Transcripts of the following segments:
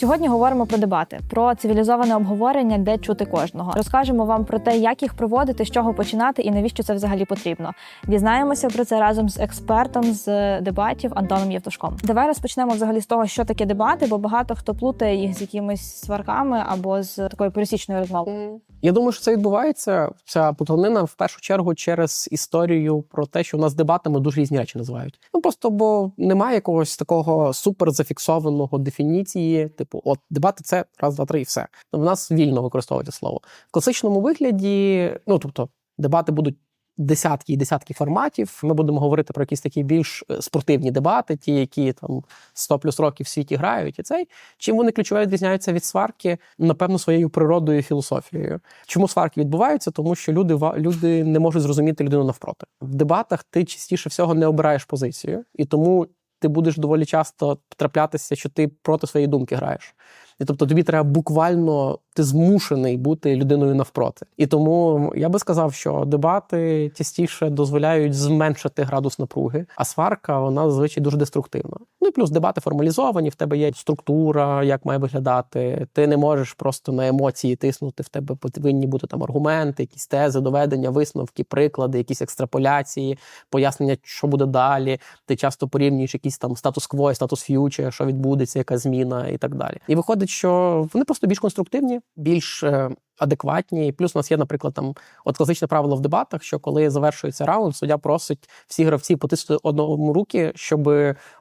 Сьогодні говоримо про дебати, про цивілізоване обговорення, де чути кожного. Розкажемо вам про те, як їх проводити, з чого починати і навіщо це взагалі потрібно. Дізнаємося про це разом з експертом з дебатів Антоном Євтушком. Давай розпочнемо взагалі з того, що таке дебати, бо багато хто плутає їх з якимись сварками або з такою пересічною розмовою. Я думаю, що це відбувається. Ця плутанина в першу чергу через історію про те, що у нас дебатами дуже різні речі називають. Ну просто бо немає якогось такого супер зафіксованого дефініції, типу, от дебати це раз, два, три, і все. Ну, в нас вільно використовується слово в класичному вигляді. Ну тобто, дебати будуть. Десятки і десятки форматів. Ми будемо говорити про якісь такі більш е, спортивні дебати, ті, які там 100 плюс років в світі грають, і цей чим вони ключове відрізняються від сварки, напевно, своєю природою і філософією. Чому сварки відбуваються? Тому що люди люди не можуть зрозуміти людину навпроти. В дебатах ти частіше всього не обираєш позицію, і тому ти будеш доволі часто траплятися, що ти проти своєї думки граєш. І тобто тобі треба буквально ти змушений бути людиною навпроти. І тому я би сказав, що дебати частіше дозволяють зменшити градус напруги, а сварка вона зазвичай дуже деструктивна. Ну і плюс дебати формалізовані, в тебе є структура, як має виглядати. Ти не можеш просто на емоції тиснути. В тебе повинні бути там аргументи, якісь тези, доведення, висновки, приклади, якісь екстраполяції, пояснення, що буде далі. Ти часто порівнюєш якісь там статус-кво, статус-ф'ючер, що відбудеться, яка зміна і так далі. І виходить, що вони просто більш конструктивні, більш е, адекватні. Плюс у нас є, наприклад, там от класичне правило в дебатах, що коли завершується раунд, суддя просить всі гравці потиснути одному руки, щоб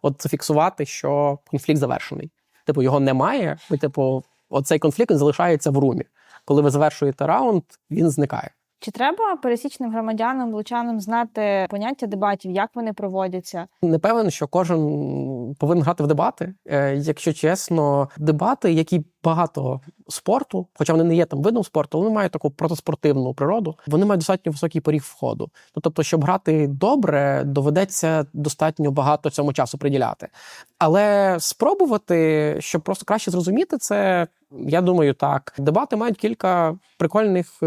от зафіксувати, що конфлікт завершений. Типу, його немає, і типу, оцей конфлікт залишається в румі. Коли ви завершуєте раунд, він зникає. Чи треба пересічним громадянам, лучанам знати поняття дебатів, як вони проводяться? Не певен, що кожен повинен грати в дебати. Е, Якщо чесно, дебати, які багато спорту, хоча вони не є там видом спорту, вони мають таку протиспортивну природу. Вони мають достатньо високий поріг входу. Ну тобто, щоб грати добре, доведеться достатньо багато цьому часу приділяти. Але спробувати, щоб просто краще зрозуміти це, я думаю, так. Дебати мають кілька прикольних.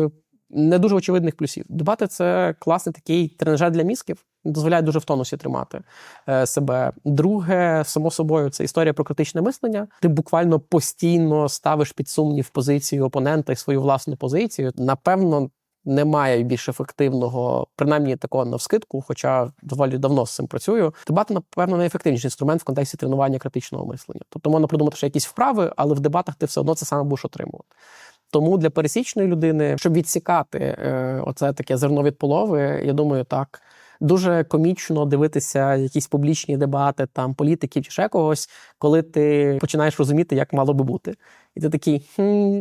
Не дуже очевидних плюсів. Дебати це класний такий тренажер для мізків, дозволяє дуже в тонусі тримати е, себе. Друге, само собою, це історія про критичне мислення. Ти буквально постійно ставиш під сумнів позицію опонента і свою власну позицію. Напевно, немає більш ефективного, принаймні такого навскидку, хоча доволі давно з цим працюю. Дебати, напевно, найефективніший інструмент в контексті тренування критичного мислення. Тобто можна придумати ще якісь вправи, але в дебатах ти все одно це саме будеш отримувати. Тому для пересічної людини, щоб відсікати е, оце таке зерно від полови, я думаю, так. Дуже комічно дивитися якісь публічні дебати, там політиків чи ще когось, коли ти починаєш розуміти, як мало би бути. І ти такий. Хм,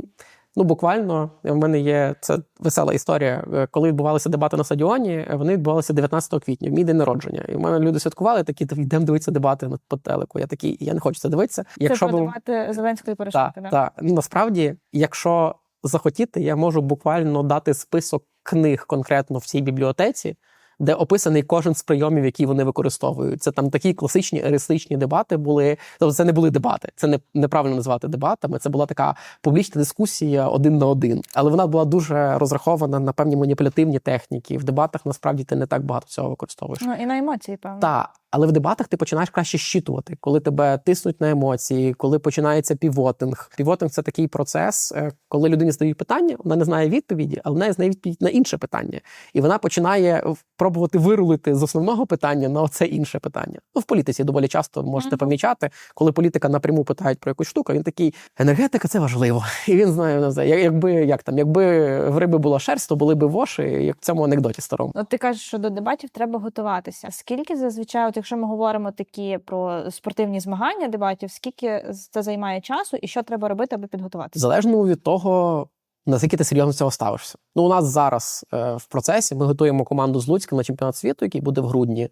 Ну, буквально в мене є це весела історія. Е, Коли відбувалися дебати на стадіоні, вони відбувалися 19 квітня, в мій день народження. І в мене люди святкували такі, «Та йдемо дивитися дебати по телеку. Я такий, я не хочу це дивитися. це про ви- дебати Зеленської Порошенка, так, да? так. Ну, насправді, якщо захотіти, я можу буквально дати список книг конкретно в цій бібліотеці, де описаний кожен з прийомів, які вони використовують. Це там такі класичні еристичні дебати були. Тобто це не були дебати, це не неправильно називати дебатами. Це була така публічна дискусія один на один. Але вона була дуже розрахована на певні маніпулятивні техніки. В дебатах насправді ти не так багато цього використовуєш. Ну і на емоції, певно. Так, але в дебатах ти починаєш краще щитувати, коли тебе тиснуть на емоції, коли починається півотинг. Півотинг це такий процес, е, коли людині задають питання, вона не знає відповіді, але вона знає відповідь на інше питання, і вона починає пробувати вирулити з основного питання на оце інше питання. Ну в політиці доволі часто можете Мгм. помічати, коли політика напряму питають про якусь штуку, він такий енергетика це важливо. І він знає якби як там, якби в риби була шерсть, то були би воші, як в цьому анекдоті старому. От ти кажеш, що до дебатів треба готуватися. Скільки зазвичай, от якщо ми говоримо такі про спортивні змагання дебатів, скільки це займає часу і що треба робити, аби підготуватися? залежно від того, наскільки ти серйозно цього ставишся. Ну, у нас зараз е, в процесі ми готуємо команду з Луцька на чемпіонат світу, який буде в грудні.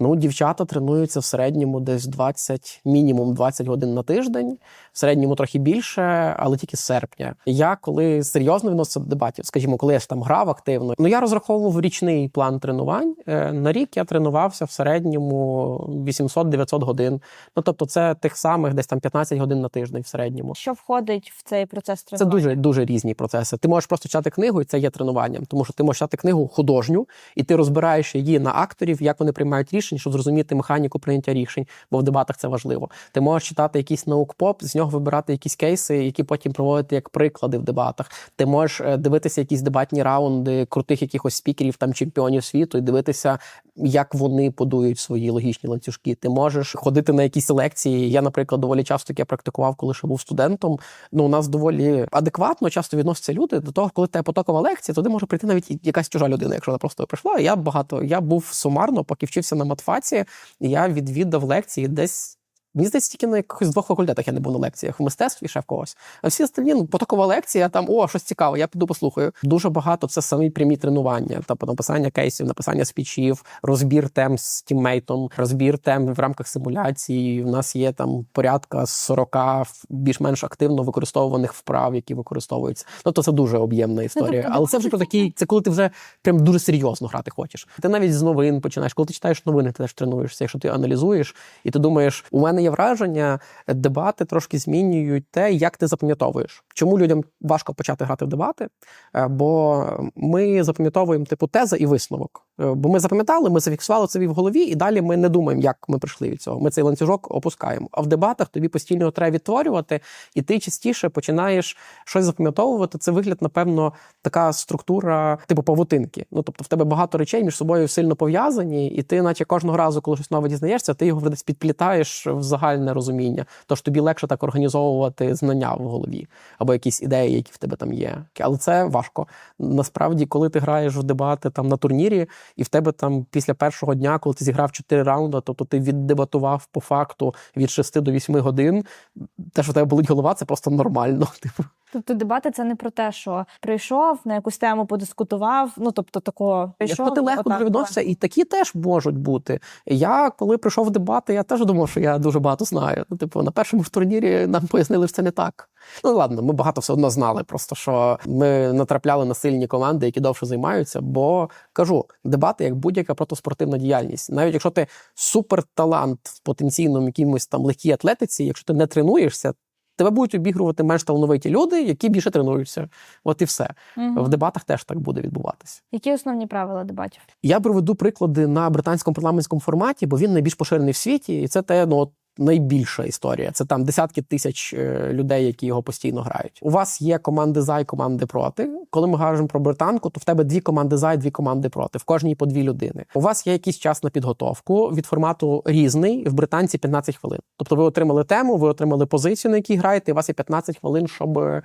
Ну, дівчата тренуються в середньому десь 20, мінімум 20 годин на тиждень, в середньому трохи більше, але тільки з серпня. Я коли серйозно відносився до дебатів, скажімо, коли я ж там грав активно, ну я розраховував річний план тренувань. Е, На рік я тренувався в середньому 800-900 годин. Ну тобто, це тих самих десь там 15 годин на тиждень в середньому. Що входить в цей процес Це тренування? дуже дуже різні процеси. Ти можеш просто читати книгу, і це є тренуванням, тому що ти можеш читати книгу художню, і ти розбираєш її на акторів, як вони приймають рішення. Рішень, щоб зрозуміти механіку прийняття рішень, бо в дебатах це важливо. Ти можеш читати якийсь наукпоп, з нього вибирати якісь кейси, які потім проводити як приклади в дебатах. Ти можеш е, дивитися якісь дебатні раунди крутих якихось спікерів, там чемпіонів світу, і дивитися, як вони подують свої логічні ланцюжки. Ти можеш ходити на якісь лекції. Я, наприклад, доволі часто таке практикував, коли ще був студентом. Ну, у нас доволі адекватно часто відносяться люди до того, коли тебе потокова лекція, туди може прийти навіть якась чужа людина, якщо вона просто прийшла. Я багато я був сумарно, поки вчився на матфаці. Я відвідав лекції десь. Мені здається, тільки на якихось двох факультетах я не був на лекціях в мистецтві ще в когось. А всі остальні ну, потокова лекція, там о, щось цікаве, я піду послухаю. Дуже багато це самі прямі тренування, тобто написання кейсів, написання спічів, розбір тем з тіммейтом, розбір тем в рамках симуляції. У нас є там порядка 40 більш-менш активно використовуваних вправ, які використовуються. Тобто це дуже об'ємна історія. тобто Але це вже про такий, це коли ти вже прям дуже серйозно грати хочеш. Ти навіть з новин починаєш. Коли ти читаєш новини, ти теж тренуєшся. Якщо ти аналізуєш, і ти думаєш, у мене є враження, дебати трошки змінюють те, як ти запам'ятовуєш. Чому людям важко почати грати в дебати? Е, Бо ми запам'ятовуємо типу теза і висновок. Е, Бо ми запам'ятали, ми зафіксували це в голові, і далі ми не думаємо, як ми прийшли від цього. Ми цей ланцюжок опускаємо. А в дебатах тобі постійно треба відтворювати, і ти частіше починаєш щось запам'ятовувати. Це вигляд, напевно, така структура, типу павутинки. Ну тобто, в тебе багато речей між собою сильно пов'язані, і ти, наче кожного разу, коли щось нове дізнаєшся, ти його десь підплітаєш в загальне розуміння. Тож тобі легше так організовувати знання в голові або якісь ідеї, які в тебе там є. Але це важко. Насправді, коли ти граєш в дебати там на турнірі, і в тебе там після першого дня, коли ти зіграв 4 раунди, тобто ти віддебатував по факту від 6 до 8 годин. Те, що в тебе болить голова, це просто нормально. Типу. Тобто дебати це не про те, що прийшов на якусь тему, подискутував. Ну тобто такого прийшов. Якщо ти легко відносишся, і такі теж можуть бути. Я коли прийшов в дебати, я теж думав, що я дуже багато знаю. Ну, типу, на першому ж турнірі нам пояснили, що це не так. Ну ладно, ми багато все одно знали. Просто що ми натрапляли на сильні команди, які довше займаються. Бо кажу, дебати як будь-яка протиспортивна діяльність. Навіть якщо ти суперталант в потенційному якимось там легкій атлетиці, якщо ти не тренуєшся. Тебе будуть обігрувати менш талановиті люди, які більше тренуються. От і все. угу. В дебатах теж так буде відбуватися. Які основні правила дебатів? Я приведу приклади на британському парламентському форматі, бо він найбільш поширений в світі, і це те, ну от найбільша історія. Це там десятки тисяч е, людей, які його постійно грають. У вас є команди за і команди проти. Коли ми кажемо про британку, то в тебе дві команди за і дві команди проти. В кожній по дві людини. У вас є якийсь час на підготовку від формату різний в британці 15 хвилин. Тобто, ви отримали тему, ви отримали позицію, на якій граєте. і У вас є 15 хвилин, щоб е,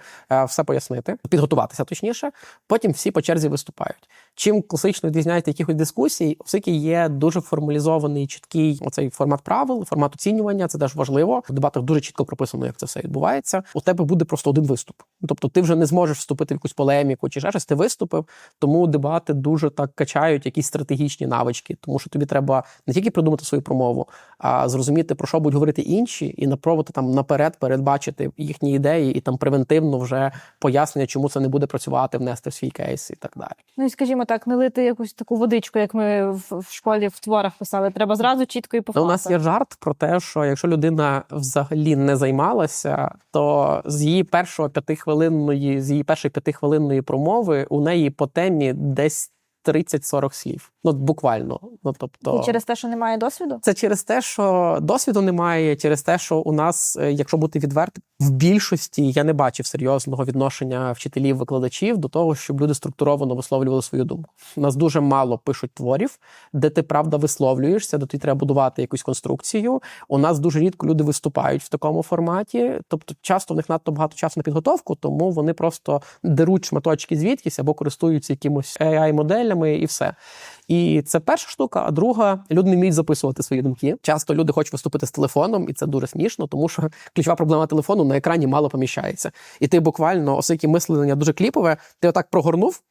все пояснити, підготуватися точніше. Потім всі по черзі виступають. Чим класично відрізняється якихось дискусій, оскільки є дуже формалізований чіткий оцей формат правил, формат оцінювання. Це теж важливо. В дебатах дуже чітко прописано, як це все відбувається. У тебе буде просто один виступ. Ну, Тобто, ти вже не зможеш вступити в якусь полеміку чи ще щось. Ти виступив. Тому дебати дуже так качають якісь стратегічні навички, тому що тобі треба не тільки придумати свою промову, а зрозуміти про що будуть говорити інші, і напробувати там наперед передбачити їхні ідеї і там превентивно вже пояснення, чому це не буде працювати, внести в свій кейс і так далі. Ну і скажімо так, не лити якусь таку водичку, як ми в, в школі в творах писали. Треба зразу чітко і по у нас є жарт про те, що якщо людина взагалі не займалася, то з її першого п'ятихвилинної, з її першої п'ятихвилинної промови у неї по темі десь 30-40 слів. Ну буквально. Ну тобто І через те, що немає досвіду. це через те, що досвіду немає, через те, що у нас, е, якщо бути відвертим, в більшості я не бачив серйозного відношення вчителів, викладачів до того, щоб люди структуровано висловлювали свою думку. У нас дуже мало пишуть творів, де ти правда висловлюєшся, де тобі треба будувати якусь конструкцію. У нас дуже рідко люди виступають в такому форматі. Тобто, часто в них надто багато часу на підготовку, тому вони просто деруть шматочки звідкись або користуються якимось AI-моделями і все. І це перша штука. А друга, люди не вміють записувати свої думки. Часто люди хочуть виступити з телефоном, і це дуже смішно, тому що ключова проблема телефону на екрані мало поміщається. І ти буквально, оскільки мислення дуже кліпове, ти отак прогорнув.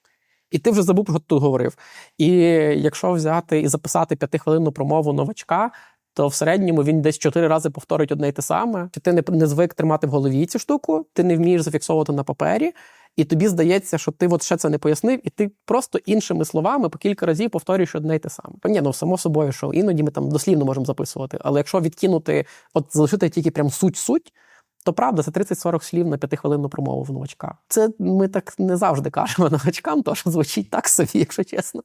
І ти вже забув, про що тут говорив. І якщо взяти і записати п'ятихвилинну промову новачка, то в середньому він десь чотири рази повторить одне й те саме. Чи ти не звик тримати в голові цю штуку, ти не вмієш зафіксовувати на папері, і тобі здається, що ти от ще це не пояснив, і ти просто іншими словами по кілька разів повторюєш одне й те саме. Ні, ну само собою, що іноді ми там дослівно можемо записувати, але якщо відкинути, от залишити тільки прям суть-суть. То правда, це 30-40 слів на п'ятихвилинну промову в новачка. Це ми так не завжди кажемо новачкам, що звучить так собі, якщо чесно.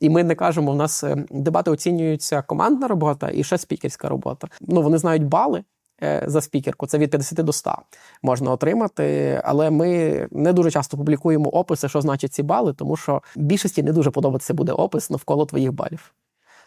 І ми не кажемо, в нас е, дебати оцінюються командна робота і ще спікерська робота. Ну вони знають бали. Е, За спікерку це від 50 до 100 можна отримати, але ми не дуже часто публікуємо описи, що значить ці бали, тому що більшості не дуже подобатися буде опис навколо твоїх балів.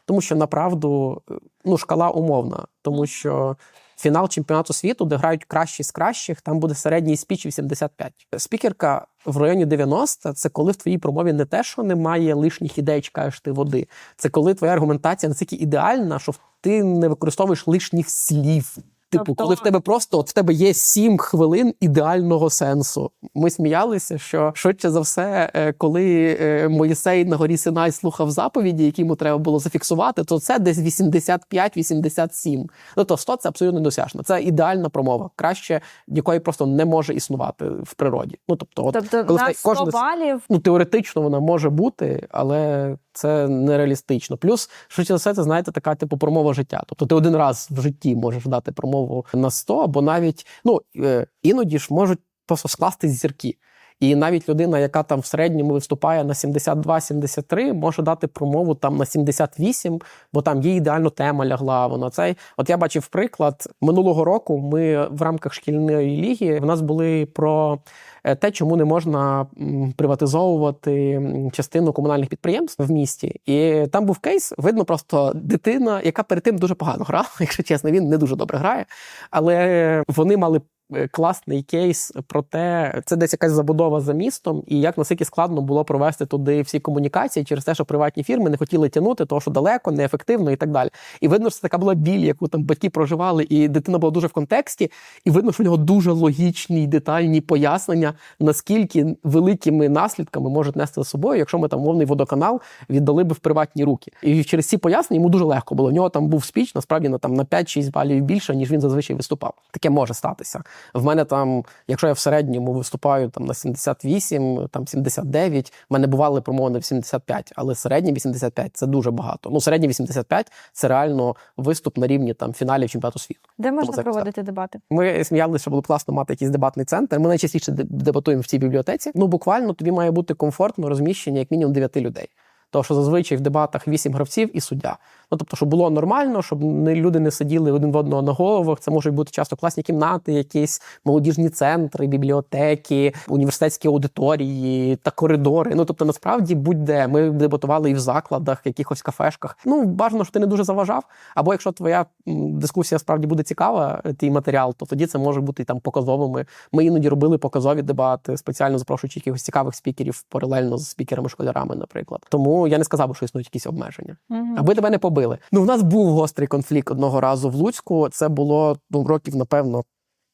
Тому що направду ну, шкала умовна, тому що фінал чемпіонату світу, де грають кращі з кращих, там буде середній спіч 85. Спікерка в районі 90 – це коли в твоїй промові не те, що немає лишніх ідей, чекаєш ти води. Це коли твоя аргументація настільки ідеальна, що ти не використовуєш лишніх слів. Типу, Тобто- коли в тебе просто от в тебе є сім хвилин ідеального сенсу. Ми сміялися, що швидше за все, е, коли е, Моїсей на горі Синай слухав заповіді, які йому треба було зафіксувати, то це десь 85-87. Ну то 100 це абсолютно недосяжно. Це ідеальна промова, краще якої просто не може існувати в природі. Ну тобто, от Тобто коли на 100 кожне- балів ну теоретично вона може бути, але це нереалістично. Плюс, швидше за все, це знаєте, така типу промова життя. Тобто ти один раз в житті можеш дати промову на 100, або навіть ну е, іноді ж можуть просто скласти зірки. І навіть людина, яка там в середньому виступає на 72-73, може дати промову там на 78, бо там їй ідеально тема лягла. Вона цей. От я бачив приклад минулого року. Ми в рамках шкільної ліги в нас були про е, те, чому не можна приватизовувати частину комунальних підприємств в місті. І там був кейс, видно, просто дитина, яка перед тим дуже погано грала, якщо чесно, він не дуже добре грає, але вони мали. Е, Класний кейс про те, це десь якась забудова за містом, і як наскільки складно було провести туди всі комунікації через те, що приватні фірми не хотіли тягнути, тому що далеко, неефективно і так далі. І видно, що це така була біль, яку там батьки проживали, і дитина була дуже в контексті, і видно, що в нього дуже логічні, детальні пояснення, наскільки великими наслідками можуть нести за собою, якщо ми там мовний водоканал віддали би в приватні руки. І через ці пояснення йому дуже легко було. У нього там був спіч, насправді на там на 5-6 балів більше, ніж він зазвичай виступав. Таке може статися. В мене там, якщо я в середньому виступаю там на 78, там 79, в мене бували промови на 85, але середні 85 це дуже багато. Ну, середні 85 це реально виступ на рівні там фіналів чемпіонату світу. де можна це проводити дебати? Ми сміялися, що було б класно мати якийсь дебатний центр. Ми найчастіше дебатуємо в цій бібліотеці. Ну буквально тобі має бути комфортно розміщення як мінімум 9 людей. Тому що зазвичай в дебатах 8 гравців і суддя. Ну тобто, щоб було нормально, щоб не люди не сиділи один в одного на головах. Це можуть бути часто класні кімнати, якісь молодіжні центри, бібліотеки, університетські аудиторії та коридори. Ну тобто, насправді будь-де ми дебатували і в закладах, якихось кафешках. Ну бажано, що ти не дуже заважав. Або якщо твоя дискусія справді буде цікава, е, твій матеріал, то тоді це може бути там показовими. Ми іноді робили показові дебати, спеціально запрошуючи якихось цікавих спікерів паралельно з спікерами-школярами, наприклад. Тому я не сказав, що існують якісь обмеження. Аби тебе не побили. Ну, в нас був гострий конфлікт одного разу в Луцьку. Це було ну, років, напевно,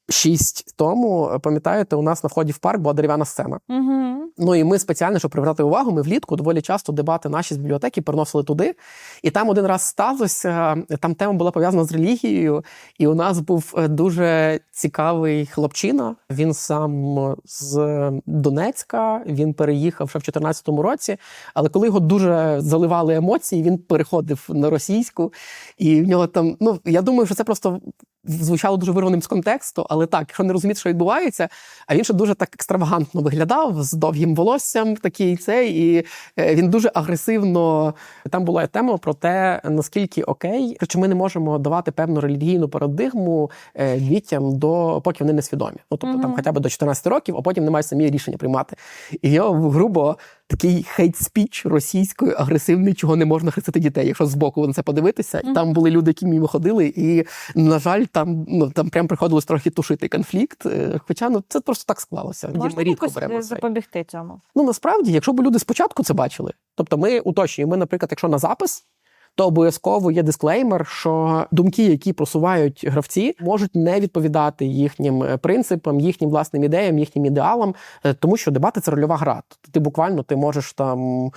шість тому. Пам'ятаєте, у нас на вході в парк була дерев'яна сцена. Мгм. Ну і ми спеціально, щоб привернути увагу, ми влітку доволі часто дебати наші з бібліотеки переносили туди. І там один раз сталося. Там тема була пов'язана з релігією, і у нас був е, дуже цікавий хлопчина. Він сам з Донецька. Він переїхав ще в 2014 році. Але коли його дуже заливали емоції, він переходив на російську, і в нього там. Ну я думаю, що це просто звучало дуже вирваним з контексту, але так, якщо не розуміти, що відбувається, а він ще дуже так екстравагантно виглядав з довгим волоссям, такий цей, і е, він дуже агресивно. Там була тема про те, наскільки окей, що ми не можемо давати певну релігійну парадигму е, дітям до поки вони не свідомі. Ну тобто там хоча б до 14 років, а потім не мають самі рішення приймати. І я грубо такий хейт-спіч російською, агресивний, чого не можна хрестити дітей, якщо збоку на це подивитися. І Мгм. там були люди, які мимо ходили, і на жаль, там ну там прям приходилось трохи тушити конфлікт. Е, Хоча ну це просто так склалося. Можна Ми рідко беремо запобігти цьому? Ну насправді, якщо б люди спочатку це бачили, тобто ми уточнюємо, ми, наприклад, якщо на запис. То обов'язково є дисклеймер, що думки, які просувають гравці, можуть не відповідати їхнім е, принципам, їхнім власним ідеям, їхнім ідеалам, е, тому що дебати це рольова гра. Ти буквально ти можеш там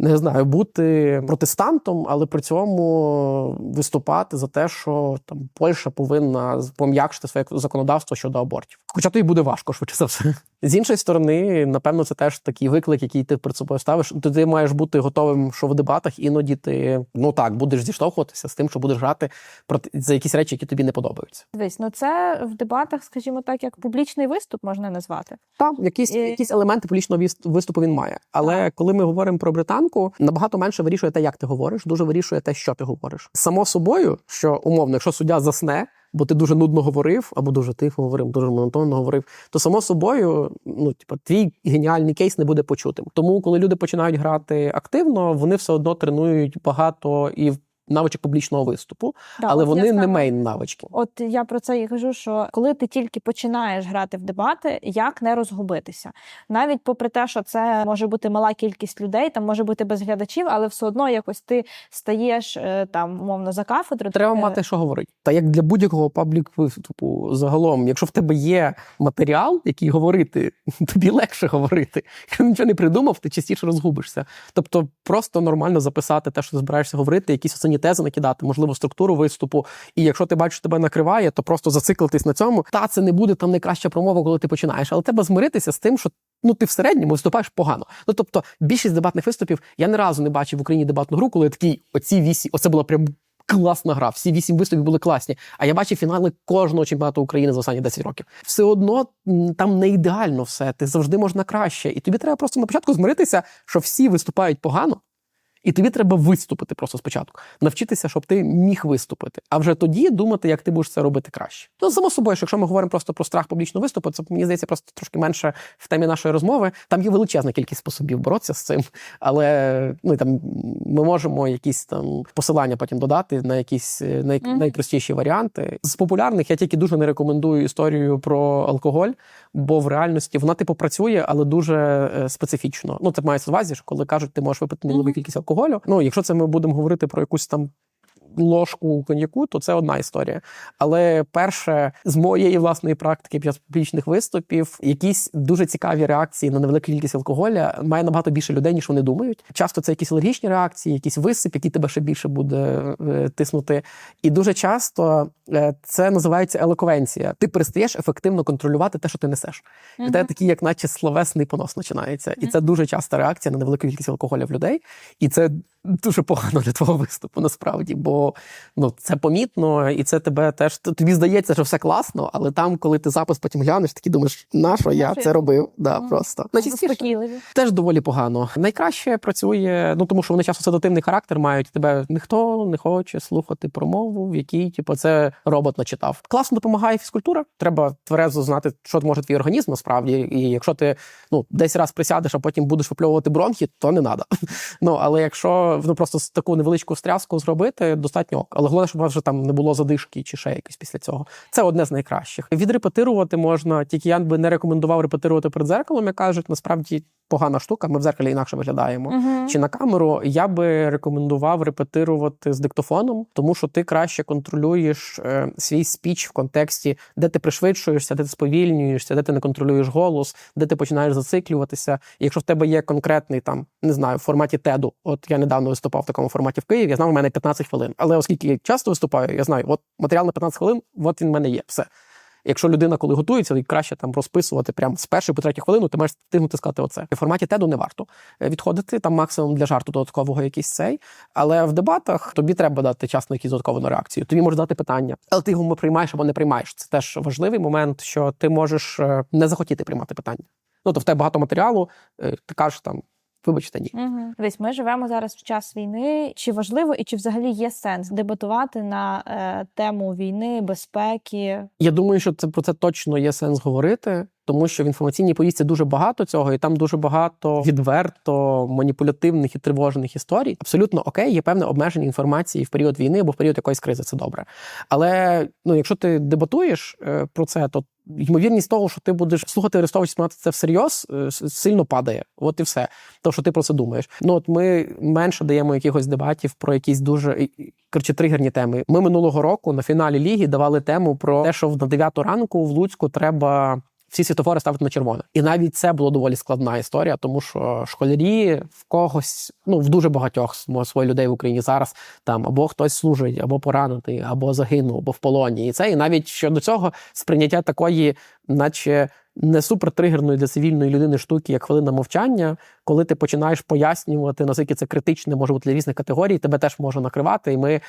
не знаю, бути протестантом, але при цьому виступати за те, що там Польща повинна пом'якшити своє законодавство щодо абортів. Хоча то й буде важко, швидше за все. З іншої сторони, напевно, це теж такий виклик, який ти перед собою ставиш. То ти маєш бути готовим, що в дебатах іноді ти ну так будеш зіштовхуватися з тим, що будеш грати проти за якісь речі, які тобі не подобаються. Дивись, ну це в дебатах, скажімо так, як публічний виступ можна назвати. Так, якісь, І- якісь елементи публічного виступу він має. Але коли ми говоримо про британку, набагато менше вирішує те, як ти говориш, дуже вирішує те, що ти говориш. Само собою, що умовно, якщо суддя засне, бо ти дуже нудно говорив, або дуже тихо говорив, дуже монотонно говорив, то само собою, ну типа, твій геніальний кейс не буде почутим. Тому, коли люди починають грати активно, вони все одно тренують багато і навичок публічного виступу, Да, але вони не саме- мейн навички. От я про це і кажу, що коли ти тільки починаєш грати в дебати, як не розгубитися, навіть попри те, що це може бути мала кількість людей, там може бути без глядачів, але все одно якось ти стаєш е, там умовно за кафедру. Треба е, мати, що говорити. Та як для будь-якого паблік виступу загалом, якщо в тебе є матеріал, який говорити, тобі легше говорити. Якщо нічого не придумав, ти частіше розгубишся. Тобто, просто нормально записати те, що ти збираєшся говорити, якісь основні тези накидати, можливо, структуру виступу. І якщо ти бачиш, тебе накриває, то просто зациклитись на цьому. Та це не буде там найкраща промова, коли ти починаєш, але треба змиритися з тим, що. Ну, ти в середньому виступаєш погано. Ну тобто, більшість дебатних виступів я ні разу не бачив в Україні дебатну гру, коли такий оці вісі, оце була прям класна гра. Всі вісім виступів були класні. А я бачив фінали кожного чемпіонату України за останні 10 років. Все одно там не ідеально все. Ти завжди можна краще. І тобі треба просто на початку змиритися, що всі виступають погано. І тобі треба виступити просто спочатку, навчитися, щоб ти міг виступити, а вже тоді думати, як ти будеш це робити краще. Ну само собою, що якщо ми говоримо просто про страх публічного виступу, це мені здається просто трошки менше в темі нашої розмови. Там є величезна кількість способів боротися з цим, але ну там ми можемо якісь там посилання потім додати на якісь е, най, Мгм. найпростіші варіанти. З популярних я тільки дуже не рекомендую історію про алкоголь, бо в реальності вона типу працює, але дуже е, специфічно. Ну це мається увазі, що коли кажуть, ти можеш випити Мгм. кількість алкоголю. Ну, якщо це ми будемо говорити про якусь там. Ложку коньяку, то це одна історія. Але перше, з моєї власної практики під час публічних виступів, якісь дуже цікаві реакції на невелику кількість алкоголя має набагато більше людей, ніж вони думають. Часто це якісь алергічні реакції, якийсь висип, який тебе ще більше буде е, тиснути. І дуже часто е, це називається елоквенція. Ти перестаєш ефективно контролювати те, що ти несеш. І Мгм. те такий, як наче словесний понос починається. І це дуже часта реакція на невелику кількість алкоголя в людей. І це дуже погано для твого виступу, насправді, бо ну це помітно, і це тебе теж тобі здається, що все класно, але там, коли ти запис потім глянеш, такі думаєш, на що я це робив? Да, Мгм. просто найчастіше Заспокійливі. теж доволі погано. Найкраще працює, ну тому що вони часто седативний характер мають. Тебе ніхто не хоче слухати промову, в якій типу, це робот начитав. Класно допомагає фізкультура. Треба тверезо знати, що може твій організм насправді. І якщо ти ну десь раз присядеш, а потім будеш випльовувати бронхи, то не треба. Ну але якщо ну просто таку невеличку стряску зробити, достатньо. Але головне, щоб у вас вже там не було задишки чи ще якось після цього. Це одне з найкращих. Відрепетирувати можна, тільки я би не рекомендував репетирувати перед зеркалом, як кажуть, насправді погана штука. Ми в зеркалі інакше виглядаємо. Мгм. Чи на камеру я би рекомендував репетирувати з диктофоном, тому що ти краще контролюєш е, свій спіч в контексті, де ти пришвидшуєшся, де ти сповільнюєшся, де ти не контролюєш голос, де ти починаєш зациклюватися. І якщо в тебе є конкретний там, не знаю, в форматі теду, от я недавно виступав в такому форматі в Києві, я знав, у мене 15 хвилин. Але оскільки я часто виступаю, я знаю, от матеріал на 15 хвилин, от він в мене є. Все. Якщо людина, коли готується, то краще там розписувати прямо з першої по третю хвилину, ти маєш встигнути сказати оце. В форматі теду не варто е, відходити, там максимум для жарту додаткового якийсь цей. Але в дебатах тобі треба дати час на якусь додаткову реакцію. Тобі можуть дати питання, але ти його приймаєш або не приймаєш. Це теж важливий момент, що ти можеш е, не захотіти приймати питання. Ну то в тебе багато матеріалу, е, ти кажеш там. Вибачте, ні. Угу. Десь ми живемо зараз в час війни. Чи важливо і чи взагалі є сенс дебатувати на е, тему війни, безпеки? Я думаю, що це про це точно є сенс говорити, тому що в інформаційній повістці дуже багато цього, і там дуже багато відверто маніпулятивних і тривожних історій. Абсолютно окей, є певне обмеження інформації в період війни або в період якоїсь кризи. Це добре. Але ну, якщо ти дебатуєш е, про це, то ймовірність того, що ти будеш слухати Арестович сприймати це всерйоз, е, сильно падає. От і все. То, що ти про це думаєш. Ну от ми менше даємо якихось дебатів про якісь дуже коротше, тригерні теми. Ми минулого року на фіналі ліги давали тему про те, що на 9 ранку в Луцьку треба всі світофори ставити на червоне. І навіть це було доволі складна історія, тому що школярі в когось, ну в дуже багатьох своїх людей в Україні зараз там або хтось служить, або поранений, або загинув, або в полоні. І це і навіть щодо цього сприйняття такої, наче не супертригерної для цивільної людини штуки, як хвилина мовчання, коли ти починаєш пояснювати, наскільки це критичне може бути для різних категорій, тебе теж може накривати. І ми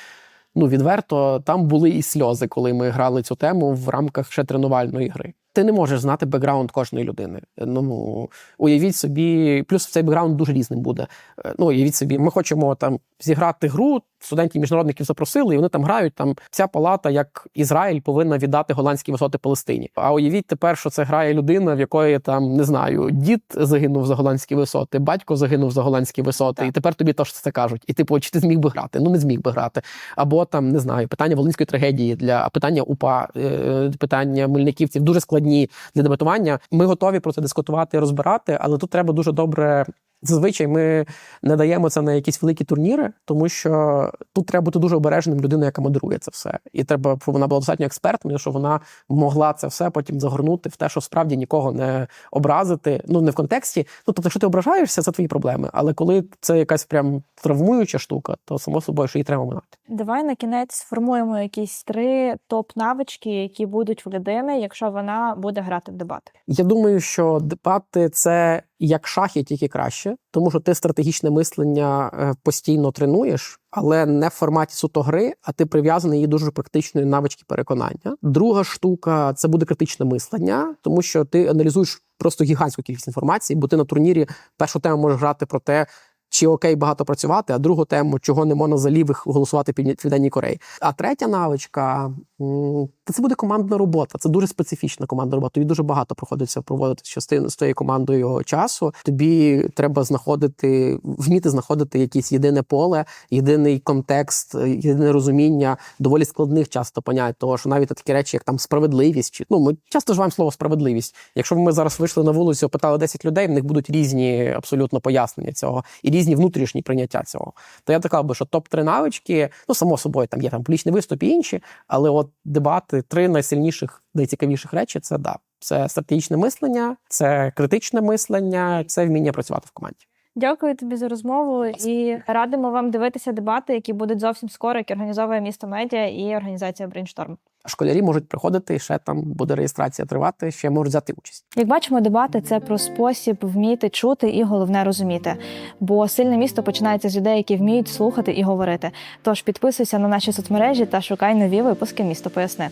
ну відверто там були і сльози, коли ми грали цю тему в рамках ще тренувальної гри. Ти не можеш знати бекграунд кожної людини. Ну уявіть собі, плюс цей бекграунд дуже різним буде. Е, Ну уявіть собі, ми хочемо там зіграти гру. Студентів міжнародників запросили, і вони там грають. Там ця палата, як Ізраїль, повинна віддати голландські висоти Палестині. А уявіть тепер, що це грає людина, в якої там не знаю, дід загинув за голландські висоти, батько загинув за голландські висоти, Так. і тепер тобі теж це кажуть. І типу, чи ти зміг би грати? Ну не зміг би грати. Або там не знаю, питання волинської трагедії для питання УПА, е, питання мельниківців дуже складні для дебатування. Ми готові про це дискутувати, розбирати, але тут треба дуже добре. Зазвичай ми не даємо це на якісь великі турніри, тому що тут треба бути дуже обережним людиною, яка модерує це все. І треба, щоб вона була достатньо експертною, щоб вона могла це все потім загорнути в те, що справді нікого не образити. Ну не в контексті. Ну тобто, якщо ти ображаєшся, це твої проблеми. Але коли це якась прям травмуюча штука, то само собою, що її треба минати. Давай на кінець сформуємо якісь три топ-навички, які будуть в людини, якщо вона буде грати в дебати. Я думаю, що дебати це як шахи, тільки краще, тому що ти стратегічне мислення е, постійно тренуєш, але не в форматі суто гри, а ти прив'язаний її дуже практичної навички переконання. Друга штука це буде критичне мислення, тому що ти аналізуєш просто гігантську кількість інформації, бо ти на турнірі першу тему можеш грати про те. Чи окей багато працювати, а другу тему, чого не можна за лівих голосувати в Південній Кореї. А третя навичка та це буде командна робота. Це дуже специфічна командна робота. Тобі дуже багато приходиться проводити частину з тією командою часу. Тобі треба знаходити, вміти знаходити якесь єдине поле, єдиний контекст, єдине розуміння доволі складних часто понять. Того що навіть такі речі, як там справедливість, чи ну ми часто вживаємо слово справедливість. Якщо б ми зараз вийшли на вулицю, опитали 10 людей, в них будуть різні абсолютно пояснення цього і різні внутрішні прийняття цього. То я така би, що топ 3 навички, ну само собою, там є там публічний виступ і інші, але от дебати, три найсильніших, найцікавіших речі це да. Це стратегічне мислення, це критичне мислення, це вміння працювати в команді. Дякую тобі за розмову і радимо вам дивитися дебати, які будуть зовсім скоро, які організовує місто медіа і організація Брейншторм. Школярі можуть приходити, ще там буде реєстрація тривати, ще можуть взяти участь. Як бачимо, дебати це про спосіб вміти чути і головне розуміти. Бо сильне місто починається з людей, які вміють слухати і говорити. Тож підписуйся на наші соцмережі та шукай нові випуски місто поясне.